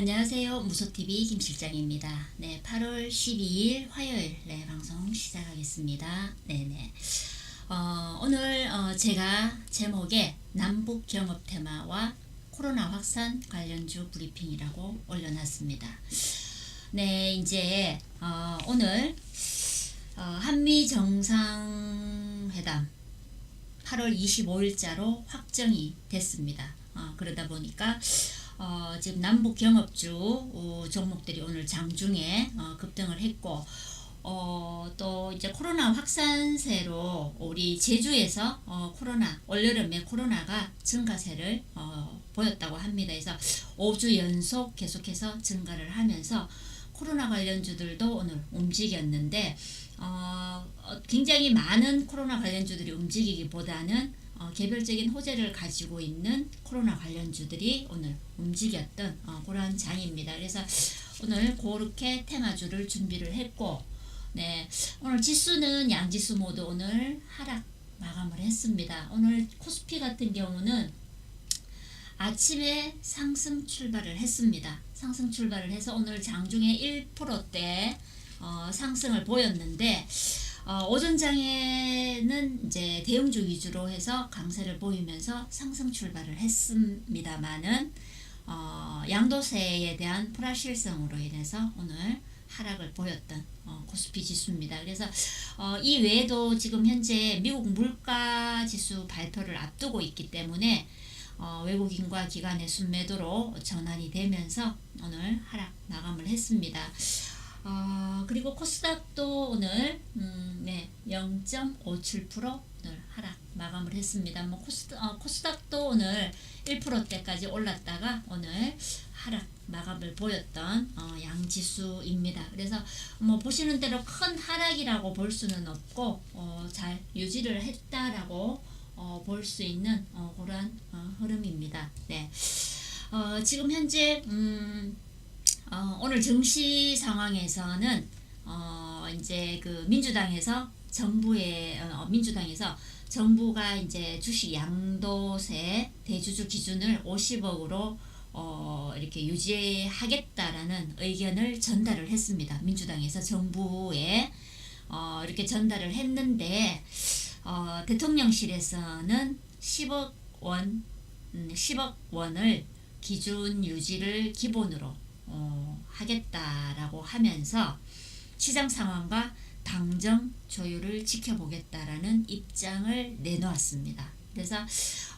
안녕하세요. 무소TV 김실장입니다. 네, 8월 12일 화요일 네, 방송 시작하겠습니다. 네네. 어, 오늘 어, 제가 제목에 남북 경업 테마와 코로나 확산 관련주 브리핑이라고 올려놨습니다. 네, 이제 어, 오늘 어, 한미 정상회담 8월 25일자로 확정이 됐습니다. 어, 그러다 보니까 어, 지금 남북 경업주 어, 종목들이 오늘 장중에 어, 급등을 했고 어, 또 이제 코로나 확산세로 우리 제주에서 어, 코로나 올여름에 코로나가 증가세를 어, 보였다고 합니다. 그래서 5주 연속 계속해서 증가를 하면서 코로나 관련주들도 오늘 움직였는데 어, 어, 굉장히 많은 코로나 관련주들이 움직이기보다는 어, 개별적인 호재를 가지고 있는 코로나 관련주들이 오늘 움직였던 어, 그런 장입니다. 그래서 오늘 그렇게 테마주를 준비를 했고, 네 오늘 지수는 양지수 모두 오늘 하락 마감을 했습니다. 오늘 코스피 같은 경우는 아침에 상승 출발을 했습니다. 상승 출발을 해서 오늘 장중에 1%대 어, 상승을 보였는데 어, 오전장에는 이제 대형주 위주로 해서 강세를 보이면서 상승 출발을 했습니다만은 어, 양도세에 대한 불확실성으로 인해서 오늘 하락을 보였던 어, 코스피 지수입니다. 그래서 어, 이 외에도 지금 현재 미국 물가 지수 발표를 앞두고 있기 때문에 어, 외국인과 기관의 순매도로 전환이 되면서 오늘 하락 마감을 했습니다. 어, 그리고 코스닥도 오늘 음, 네, 0.57% 오늘 하락 마감을 했습니다. 뭐 코스, 어, 코스닥도 오늘 1%대까지 올랐다가 오늘 하락 마감을 보였던 어, 양지수입니다. 그래서 뭐 보시는 대로 큰 하락이라고 볼 수는 없고 어, 잘 유지를 했다라고 어, 볼 수 있는 어, 그러한 어, 흐름입니다. 네. 어, 지금 현재 음, 어, 오늘 증시 상황에서는 어, 이제 그 민주당에서 정부의 어, 민주당에서 정부가 이제 주식 양도세 대주주 기준을 50억으로 어, 이렇게 유지하겠다라는 의견을 전달을 했습니다. 민주당에서 정부에 어, 이렇게 전달을 했는데 어, 대통령실에서는 10억 원, 음, 10억 원을 기준 유지를 기본으로 어, 하겠다라고 하면서 시장 상황과 당정 조율을 지켜보겠다라는 입장을 내놓았습니다. 그래서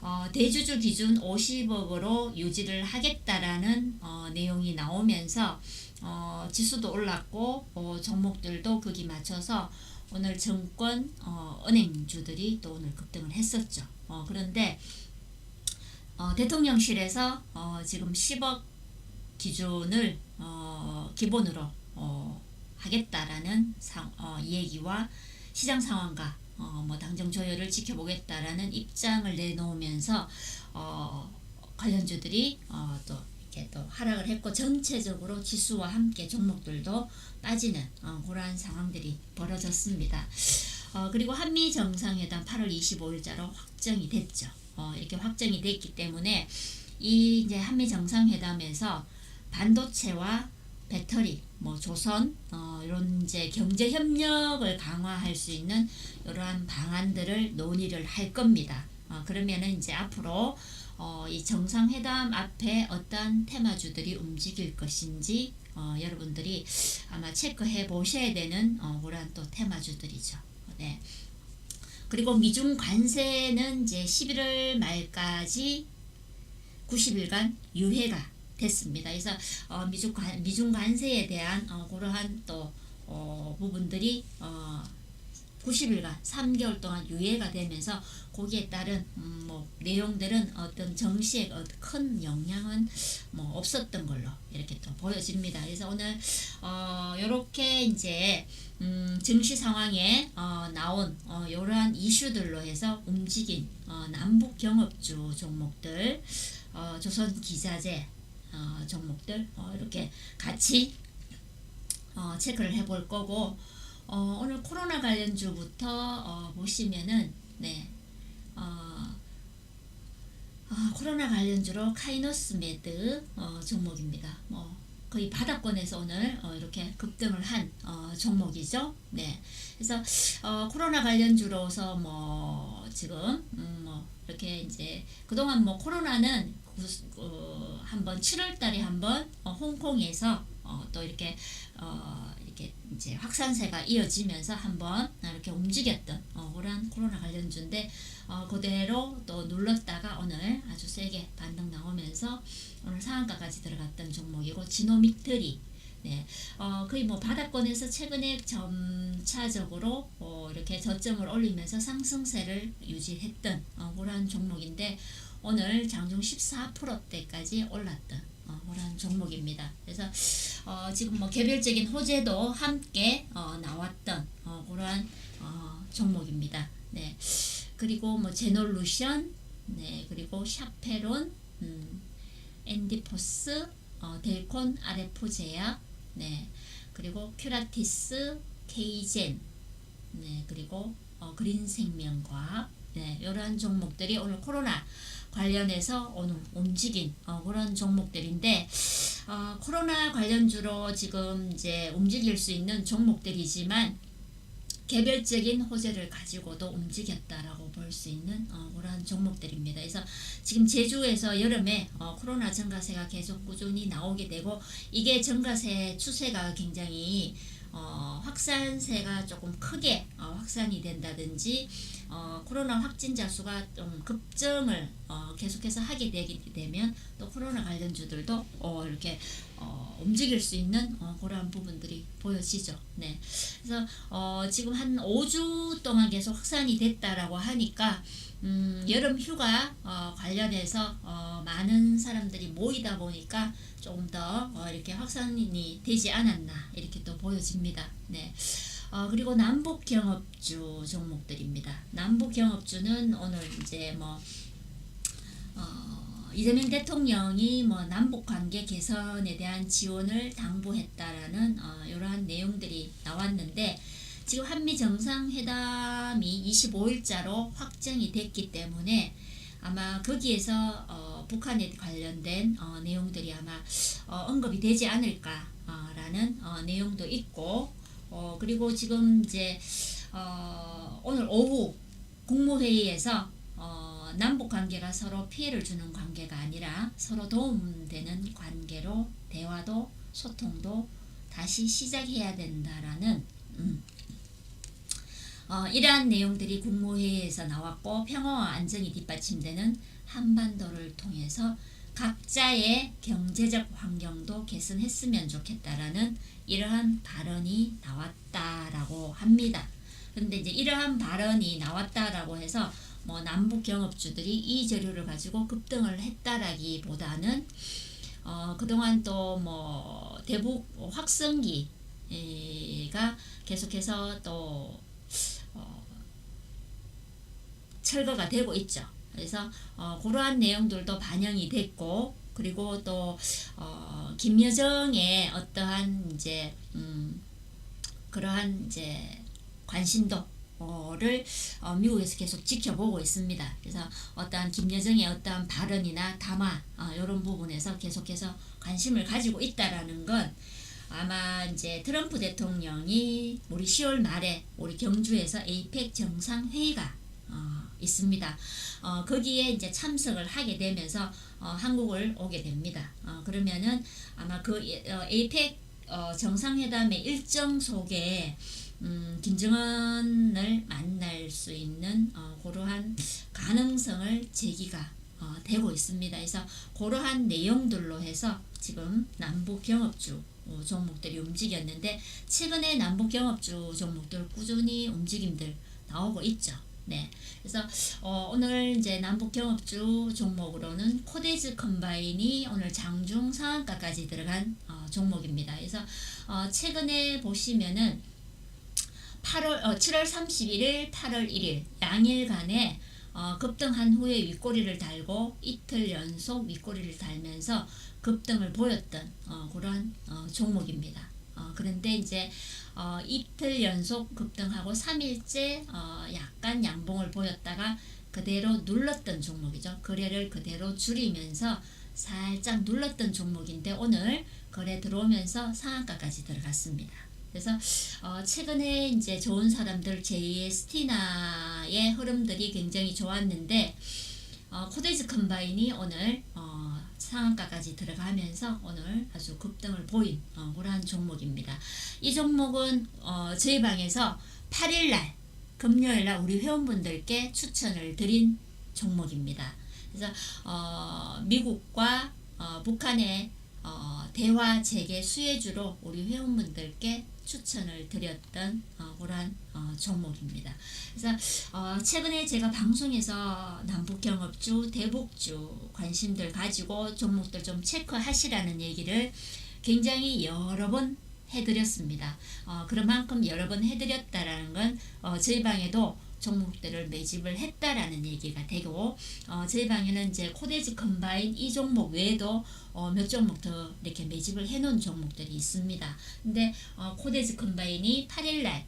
어, 대주주 기준 50억으로 유지를 하겠다라는 어, 내용이 나오면서 어, 지수도 올랐고 어, 종목들도 거기 맞춰서 오늘 정권 어, 은행주들이 또 오늘 급등을 했었죠. 어, 그런데 어, 대통령실에서 어, 지금 10억 기준을 어, 기본으로 어, 하겠다라는 상, 어, 얘기와 시장 상황과 어, 뭐 당정 조율을 지켜보겠다라는 입장을 내놓으면서 어, 관련주들이 어, 또 이렇게 또 하락을 했고 전체적으로 지수와 함께 종목들도 빠지는 어, 그러한 상황들이 벌어졌습니다. 어, 그리고 한미 정상회담 8월 25일자로 확정이 됐죠. 어, 이렇게 확정이 됐기 때문에 이 이제 한미 정상회담에서 반도체와 배터리, 뭐 조선 어, 이런 이제 경제 협력을 강화할 수 있는 이러한 방안들을 논의를 할 겁니다. 어, 그러면은 이제 앞으로 어, 이 정상회담 앞에 어떤 테마주들이 움직일 것인지 어, 여러분들이 아마 체크해 보셔야 되는 어, 그러한 또 테마주들이죠. 네. 그리고 미중 관세는 이제 11월 말까지 90일간 유예가 됐습니다. 그래서 어, 미중, 관, 미중 관세에 대한 어, 그러한 또 어, 부분들이 어, 90일간 3개월 동안 유예가 되면서 거기에 따른 음, 뭐 내용들은 어떤 정시에 큰 영향은 뭐 없었던 걸로 이렇게 또 보여집니다. 그래서 오늘 어 요렇게 이제 음 증시 상황에 어 나온 어 이러한 이슈들로 해서 움직인 어 남북 경업주 종목들 어 조선 기자재 어 종목들 어 이렇게 같이 어 체크를 해볼 거고 어, 오늘 코로나 관련주부터 어, 보시면은 네, 어, 아, 코로나 관련주로 카이노스 메드 어, 종목입니다. 뭐 거의 바닥권에서 오늘 어, 이렇게 급등을 한 어, 종목이죠. 네. 그래서 어, 코로나 관련주로서 뭐 지금 음, 뭐 이렇게 이제 그동안 뭐 코로나는 구- 어, 한번 7월 달에 한번 어, 홍콩에서 어, 또 이렇게 어, 이렇게 이제 확산세가 이어지면서 한번 이렇게 움직였던 어, 그런 코로나 관련주인데 어, 그대로 또 눌렀다가 오늘 아주 세게 반등 나오면서 오늘 상한가까지 들어갔던 종목이고 지노믹트리. 네, 어, 거의 뭐 바닥권에서 최근에 점차적으로 어, 이렇게 저점을 올리면서 상승세를 유지했던 어, 그런 종목인데 오늘 장중 14%대까지 올랐던 어, 그런 종목입니다. 그래서 어, 지금 뭐 개별적인 호재도 함께 어, 나왔던 어, 그런 어, 종목입니다. 네. 그리고 뭐 제놀루션, 네, 그리고 샤페론, 음, 엔디포스, 어, 델콘 아레포제약, 네, 그리고 큐라티스, 케이젠, 네, 그리고 어, 그린생명과학, 네, 이러한 종목들이 오늘 코로나 관련해서 오늘 움직인 어, 그런 종목들인데 어, 코로나 관련주로 지금 이제 움직일 수 있는 종목들이지만 개별적인 호재를 가지고도 움직였다라고 볼 수 있는 어, 그러한 종목들입니다. 그래서 지금 제주에서 여름에 어, 코로나 증가세가 계속 꾸준히 나오게 되고 이게 증가세 추세가 굉장히 어, 확산세가 조금 크게 어, 확산이 된다든지 어, 코로나 확진자 수가 좀 급증을 어, 계속해서 하게 되게 되면 또 코로나 관련주들도 어, 이렇게 어, 움직일 수 있는 어, 그러한 부분들이 보여지죠. 네. 그래서 어, 지금 한 5주 동안 계속 확산이 됐다라고 하니까 음, 여름 휴가 어, 관련해서 어, 많은 사람들이 모이다 보니까 조금 더 어, 이렇게 확산이 되지 않았나 이렇게 또 보여집니다. 네. 어, 그리고 남북 경업주 종목들입니다. 남북 경업주는 오늘 이제 뭐 어, 이재명 대통령이 뭐 남북 관계 개선에 대한 지원을 당부했다라는 어, 이러한 내용들이 나왔는데 지금 한미 정상회담이 25일자로 확정이 됐기 때문에 아마 거기에서 어, 북한에 관련된 어, 내용들이 아마 어, 언급이 되지 않을까라는 어, 내용도 있고 어, 그리고 지금 이제 어, 오늘 오후 국무회의에서 어, 남북 관계가 서로 피해를 주는 관계가 아니라 서로 도움되는 관계로 대화도 소통도 다시 시작해야 된다라는 음, 어, 이러한 내용들이 국무회의에서 나왔고 평화와 안정이 뒷받침되는 한반도를 통해서 각자의 경제적 환경도 개선했으면 좋겠다라는 이러한 발언이 나왔다라고 합니다. 근데 이제 이러한 발언이 나왔다라고 해서 뭐 남북 경업주들이 이 재료를 가지고 급등을 했다라기보다는 어, 그동안 또 뭐 대북 확성기가 계속해서 또 어, 철거가 되고 있죠. 그래서 어, 그러한 내용들도 반영이 됐고 그리고 또 어, 김여정의 어떠한 이제 음, 그러한 이제 관심도 를 어, 미국에서 계속 지켜보고 있습니다. 그래서 어떠한 김여정의 어떠한 발언이나 담화 어, 이런 부분에서 계속해서 관심을 가지고 있다라는 건 아마 이제 트럼프 대통령이 우리 10월 말에 우리 경주에서 에이펙 정상회의가 어, 있습니다. 어, 거기에 이제 참석을 하게 되면서 어, 한국을 오게 됩니다. 어, 그러면은 아마 그 어, 에이펙 어, 정상회담의 일정 속에 음, 김정은을 만날 수 있는 어, 그러한 가능성을 제기가 어, 되고 있습니다. 그래서 그러한 내용들로 해서 지금 남북 경업주 어, 종목들이 움직였는데 최근에 남북 경업주 종목들 꾸준히 움직임들 나오고 있죠. 네. 그래서 어, 오늘 이제 남북 경업주 종목으로는 코데즈 컴바인이 오늘 장중 상한가까지 들어간 어, 종목입니다. 그래서 어, 최근에 보시면은 8월 어, 7월 31일, 8월 1일 양일간에 어, 급등한 후에 윗꼬리를 달고 이틀 연속 윗꼬리를 달면서 급등을 보였던 어, 그런 어, 종목입니다. 어, 그런데 이제 어, 이틀 연속 급등하고 3일째 어, 약간 양봉을 보였다가 그대로 눌렀던 종목이죠. 거래를 그대로 줄이면서 살짝 눌렀던 종목인데 오늘 거래 들어오면서 상한가까지 들어갔습니다. 그래서 어, 최근에 이제 좋은 사람들 제2의 스티나의 흐름들이 굉장히 좋았는데 어, 코데즈 컴바인이 오늘 어, 상한가까지 들어가면서 오늘 아주 급등을 보인 어, 그러한 종목입니다. 이 종목은 어, 저희 방에서 8일날 금요일날 우리 회원분들께 추천을 드린 종목입니다. 그래서 어, 미국과 어, 북한의 어, 대화 재개 수혜주로 우리 회원분들께 추천을 드렸던 어, 그러한 어, 종목입니다. 그래서 어, 최근에 제가 방송에서 남북경업주, 대북주 관심들 가지고 종목들 좀 체크하시라는 얘기를 굉장히 여러 번 해드렸습니다. 어, 그만큼 여러 번 해드렸다라는 건 어, 저희 방에도 종목들을 매집을 했다라는 얘기가 되고 어, 저희 방에는 이제 코데즈 컴바인 이 종목 외에도 어, 몇 종목 더 이렇게 매집을 해놓은 종목들이 있습니다. 근데 어, 코데즈 컴바인이 8일날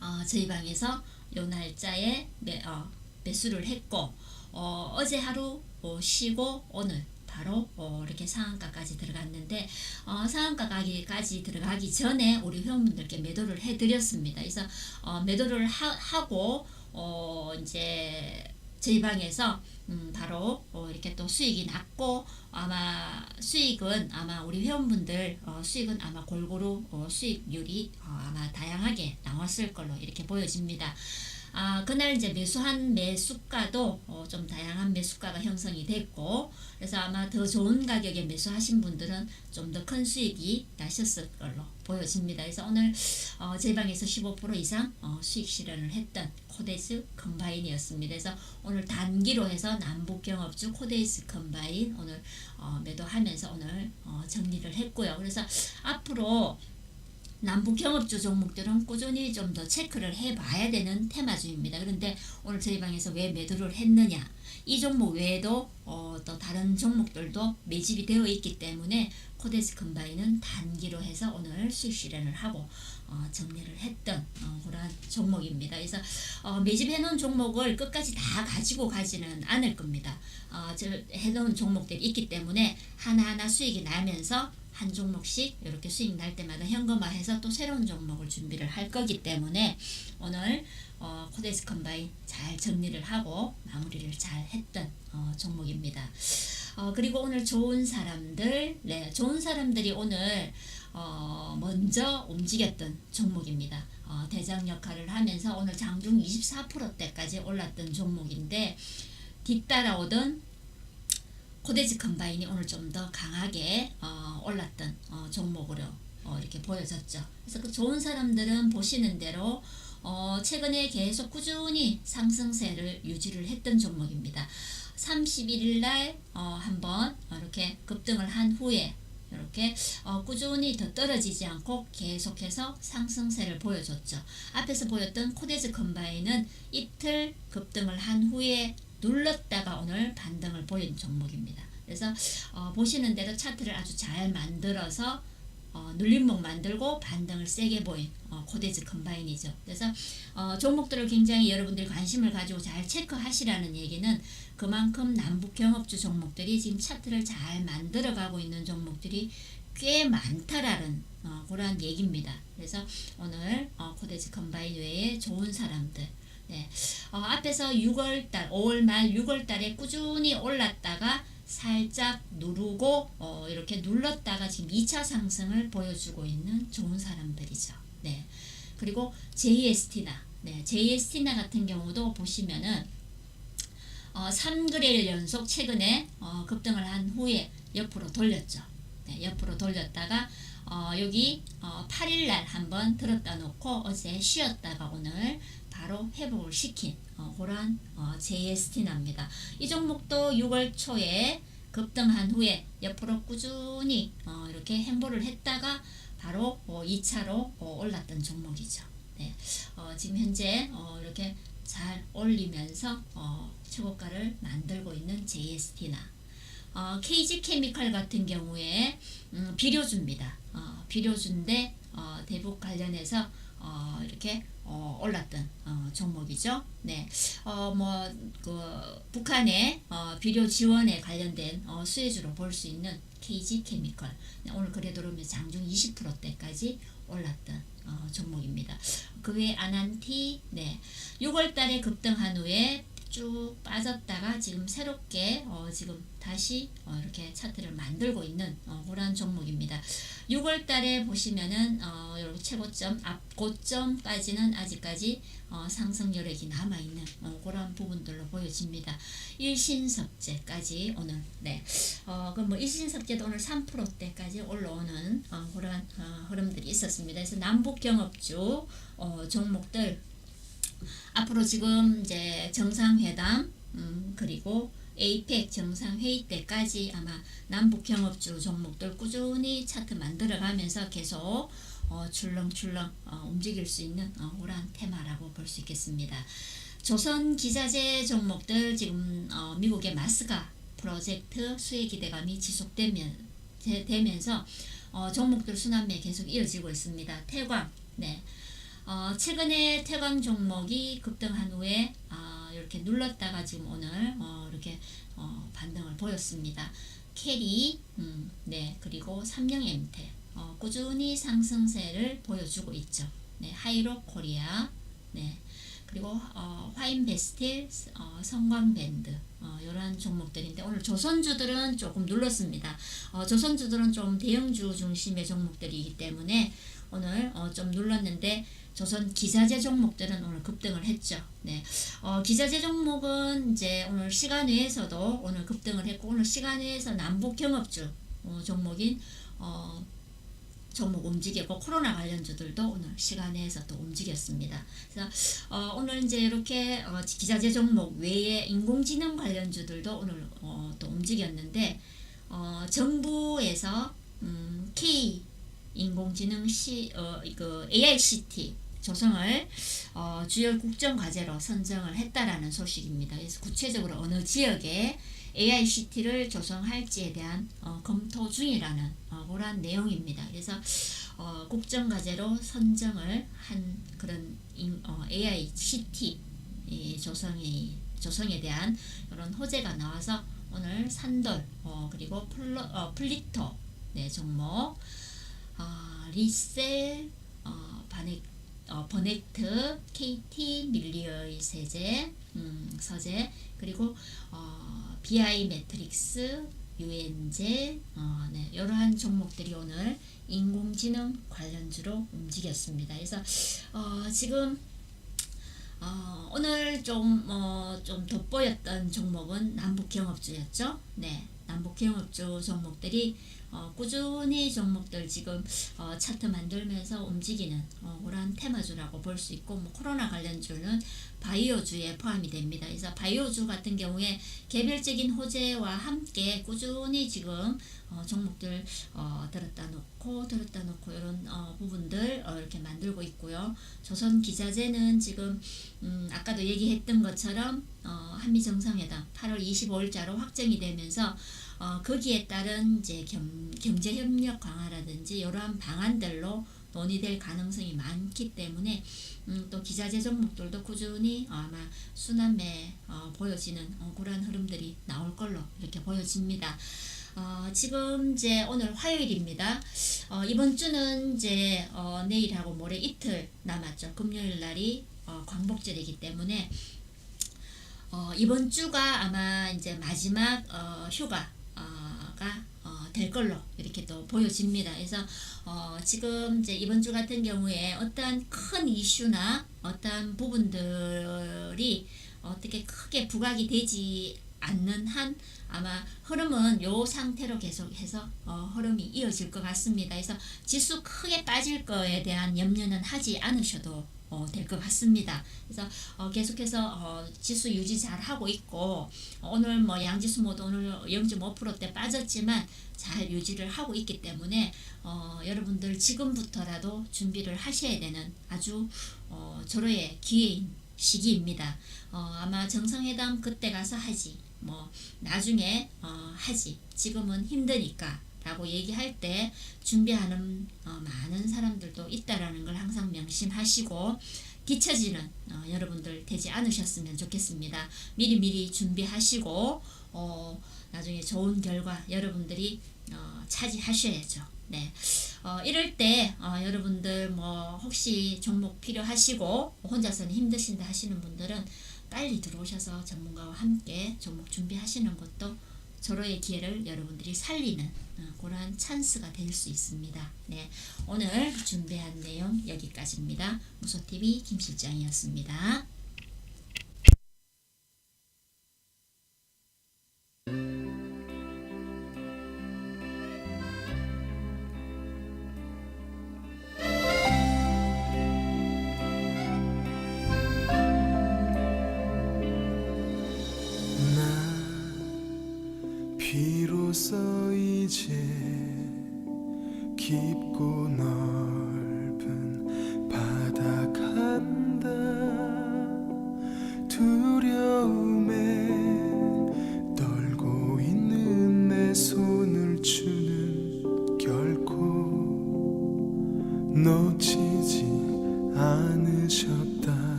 어, 저희 방에서 요 날짜에 매, 어, 매수를 했고 어, 어제 하루 어, 쉬고 오늘 바로 어, 이렇게 상한가까지 들어갔는데 어, 상한가까지 들어가기 전에 우리 회원분들께 매도를 해드렸습니다. 그래서 어, 매도를 하, 고 어, 이제 저희 방에서 음, 바로 어, 이렇게 또 수익이 났고 아마 수익은 아마 우리 회원분들 어, 수익은 아마 골고루 어, 수익률이 어, 아마 다양하게 나왔을 걸로 이렇게 보여집니다. 아, 그날 이제 매수한 매수가도 어, 좀 다양한 매수가가 형성이 됐고, 그래서 아마 더 좋은 가격에 매수하신 분들은 좀 더 큰 수익이 나셨을 걸로 보여집니다. 그래서 오늘 어, 제 방에서 15% 이상 어, 수익 실현을 했던 코데스 컴바인이었습니다. 그래서 오늘 단기로 해서 남북 경업주 코데스 컴바인 오늘 어, 매도하면서 오늘 어, 정리를 했고요. 그래서 앞으로 남북 경업주 종목들은 꾸준히 좀 더 체크를 해봐야 되는 테마주입니다. 그런데 오늘 저희 방에서 왜 매도를 했느냐? 이 종목 외에도 어, 또 다른 종목들도 매집이 되어 있기 때문에 코데스 컴바인은 단기로 해서 오늘 수익 실현을 하고 어, 정리를 했던 어, 그런 종목입니다. 그래서 어, 매집해놓은 종목을 끝까지 다 가지고 가지는 않을 겁니다. 어, 저 해놓은 종목들이 있기 때문에 하나하나 수익이 나면서 한 종목씩 이렇게 수익 날 때마다 현금화해서 또 새로운 종목을 준비를 할 거기 때문에 오늘 어, 코데스 컴바인 잘 정리를 하고 마무리를 잘 했던 어, 종목입니다. 어, 그리고 오늘 좋은 사람들, 네, 좋은 사람들이 오늘 어, 먼저 움직였던 종목입니다. 어, 대장 역할을 하면서 오늘 장중 24%대까지 올랐던 종목인데 뒤따라오던 코데지 컴바인이 오늘 좀 더 강하게 어, 올랐던 어, 종목으로 어, 이렇게 보여졌죠. 그래서 그 좋은 사람들은 보시는 대로 어, 최근에 계속 꾸준히 상승세를 유지를 했던 종목입니다. 31일 날 어, 한번 이렇게 급등을 한 후에 이렇게 어, 꾸준히 더 떨어지지 않고 계속해서 상승세를 보여줬죠. 앞에서 보였던 코데즈 컴바인은 이틀 급등을 한 후에 눌렀다가 오늘 반등을 보인 종목입니다. 그래서 어, 보시는 대로 차트를 아주 잘 만들어서 어, 눌림목 만들고 반등을 세게 보인 어, 코데즈 컴바인이죠. 그래서 어, 종목들을 굉장히 여러분들이 관심을 가지고 잘 체크하시라는 얘기는 그만큼 남북 경업주 종목들이 지금 차트를 잘 만들어가고 있는 종목들이 꽤 많다라는 어, 그러한 얘기입니다. 그래서 오늘 어, 코데즈 컴바인 외에 좋은 사람들 네. 어, 앞에서 6월달, 5월 말 6월달에 꾸준히 올랐다가 살짝 누르고 어, 이렇게 눌렀다가 지금 2차 상승을 보여주고 있는 좋은 사람들이죠. 네. 그리고 JST나, 네, JST나 같은 경우도 보시면은 어, 3거래일 연속 최근에 어, 급등을 한 후에 옆으로 돌렸죠. 네, 옆으로 돌렸다가 어, 여기 어, 8일날 한번 들었다 놓고 어제 쉬었다가 오늘 바로 회복을 시킨 어, 그런 어, JST납니다. 이 종목도 6월 초에 급등한 후에 옆으로 꾸준히 어, 이렇게 행보를 했다가 바로 어, 2차로 어, 올랐던 종목이죠. 네. 어, 지금 현재 어, 이렇게 잘 올리면서 어, 최고가를 만들고 있는 JST나 어, KG 케미칼 같은 경우에 음, 비료주입니다. 어, 비료주인데 어, 대북 관련해서 어, 이렇게 어, 올랐던 어, 종목이죠. 네, 어 뭐 그 북한의 어, 비료 지원에 관련된 어, 수혜주로 볼 수 있는 KG 케미컬 네, 오늘 들어오면 장중 20%대까지 올랐던 어, 종목입니다. 그 외에 아난티 네 6월달에 급등한 후에 쭉 빠졌다가 지금 새롭게 어, 지금 다시 어, 이렇게 차트를 만들고 있는 어, 그런 종목입니다. 6월 달에 보시면은 어, 여러분 최고점 앞 고점까지는 아직까지 어, 상승 여력이 남아 있는 어, 그런 부분들로 보여집니다. 일신석재까지 오늘 네. 어, 그뭐 일신석재도 오늘 3%대까지 올라오는 어, 그런 어, 흐름들이 있었습니다. 그래서 남북 경업주 어, 종목들 앞으로 지금 이제 정상회담 음, 그리고 에이펙 정상회의 때까지 아마 남북 경업주 종목들 꾸준히 차트 만들어가면서 계속 어, 출렁출렁 어, 움직일 수 있는 어, 그런 테마라고 볼 수 있겠습니다. 조선 기자재 종목들 지금 어, 미국의 마스가 프로젝트 수혜 기대감이 지속되면 되- 되면서 어, 종목들 순환매 계속 이어지고 있습니다. 태광 네. 어, 최근에 태광 종목이 급등한 후에 아, 이렇게 눌렀다가 지금 오늘 어, 이렇게 어, 반등을 보였습니다. 캐리, 음, 네 그리고 삼성 엠테 어, 꾸준히 상승세를 보여주고 있죠. 네 하이로 코리아, 네 그리고 어, 화인베스틸, 어, 성광밴드 어, 이러한 종목들인데 오늘 조선주들은 조금 눌렀습니다. 어, 조선주들은 좀 대형주 중심의 종목들이기 때문에 오늘 어, 좀 눌렀는데 조선 기자재 종목들은 오늘 급등을 했죠. 네, 어, 기자재 종목은 이제 오늘 시간 외에서도 오늘 급등을 했고 오늘 시간 외에서 남북 경업주 어, 종목인 어, 종목 움직였고 코로나 관련주들도 오늘 시간에서 또 움직였습니다. 그래서 어, 오늘 이제 이렇게 어, 기자재 종목 외에 인공지능 관련주들도 오늘 어, 또 움직였는데 어, 정부에서 음, K 인공지능 시, 어, 그 AICT 조성을 어, 주요 국정 과제로 선정을 했다라는 소식입니다. 그래서 구체적으로 어느 지역에 AICT를 조성할지에 대한 어, 검토 중이라는 어, 그런 내용입니다. 그래서 어, 국정 과제로 선정을 한 그런 인, 어, AICT 이 조성이 조성에 대한 이런 호재가 나와서 오늘 산돌 어, 그리고 플로, 어, 플리토 네, 종목 어, 리셀 어, 바넥 어, 버넥트, KT 밀리어의 세제, 음, 서재, 그리고 어, BI 매트릭스, 유엔제, 어, 네, 이러한 종목들이 오늘 인공지능 관련주로 움직였습니다. 그래서 어, 지금 어, 오늘 좀, 어, 좀 돋보였던 종목은 남북경업주였죠. 네, 남북경업주 종목들이 어, 꾸준히 종목들 지금 어, 차트 만들면서 움직이는 어, 그런 테마주라고 볼 수 있고 뭐 코로나 관련주는 바이오주에 포함이 됩니다. 그래서 바이오주 같은 경우에 개별적인 호재와 함께 꾸준히 지금 어, 종목들 어, 들었다 놓고 들었다 놓고 이런 어, 부분들 어, 이렇게 만들고 있고요. 조선 기자재는 지금 음, 아까도 얘기했던 것처럼 어, 한미 정상회담 8월 25일자로 확정이 되면서 어, 거기에 따른 이제 겸, 경제 협력 강화라든지 이러한 방안들로 논의될 가능성이 많기 때문에 음, 또 기자재 종목들도 꾸준히 어, 아마 순환매 어, 보여지는 어, 그런 흐름들이 나올 걸로 이렇게 보여집니다. 어, 지금 이제 오늘 화요일입니다. 어, 이번 주는 이제 어, 내일하고 모레 이틀 남았죠. 금요일 날이 어, 광복절이기 때문에 어, 이번 주가 아마 이제 마지막 어, 휴가 가 어, 될 걸로 이렇게 또 보여집니다. 그래서 어, 지금 이제 이번 주 같은 경우에 어떠한 큰 이슈나 어떠한 부분들이 어떻게 크게 부각이 되지 않는 한 아마 흐름은 요 상태로 계속해서 어, 흐름이 이어질 것 같습니다. 그래서 지수 크게 빠질 거에 대한 염려는 하지 않으셔도 어, 될 것 같습니다. 그래서 어, 계속해서 어, 지수 유지 잘 하고 있고 어, 오늘 뭐 양지수 모두 오늘 0.5%대 빠졌지만 잘 유지를 하고 있기 때문에 어, 여러분들 지금부터라도 준비를 하셔야 되는 아주 어, 절호의 기회인 시기입니다. 어, 아마 정상회담 그때 가서 하지 뭐 나중에 어, 하지 지금은 힘드니까 라고 얘기할 때 준비하는 어, 많은 사람들도 있다라는 걸 항상 명심하시고 뒤처지는 어, 여러분들 되지 않으셨으면 좋겠습니다. 미리미리 준비하시고 어, 나중에 좋은 결과 여러분들이 어, 차지하셔야죠. 네. 어, 이럴 때 어, 여러분들 뭐 혹시 종목 필요하시고 혼자서는 힘드신다 하시는 분들은 빨리 들어오셔서 전문가와 함께 종목 준비하시는 것도 서로의 기회를 여러분들이 살리는 어, 그러한 찬스가 될 수 있습니다. 네, 오늘 준비한 내용 여기까지입니다. 무소TV 김 실장이었습니다. 비로소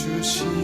잡아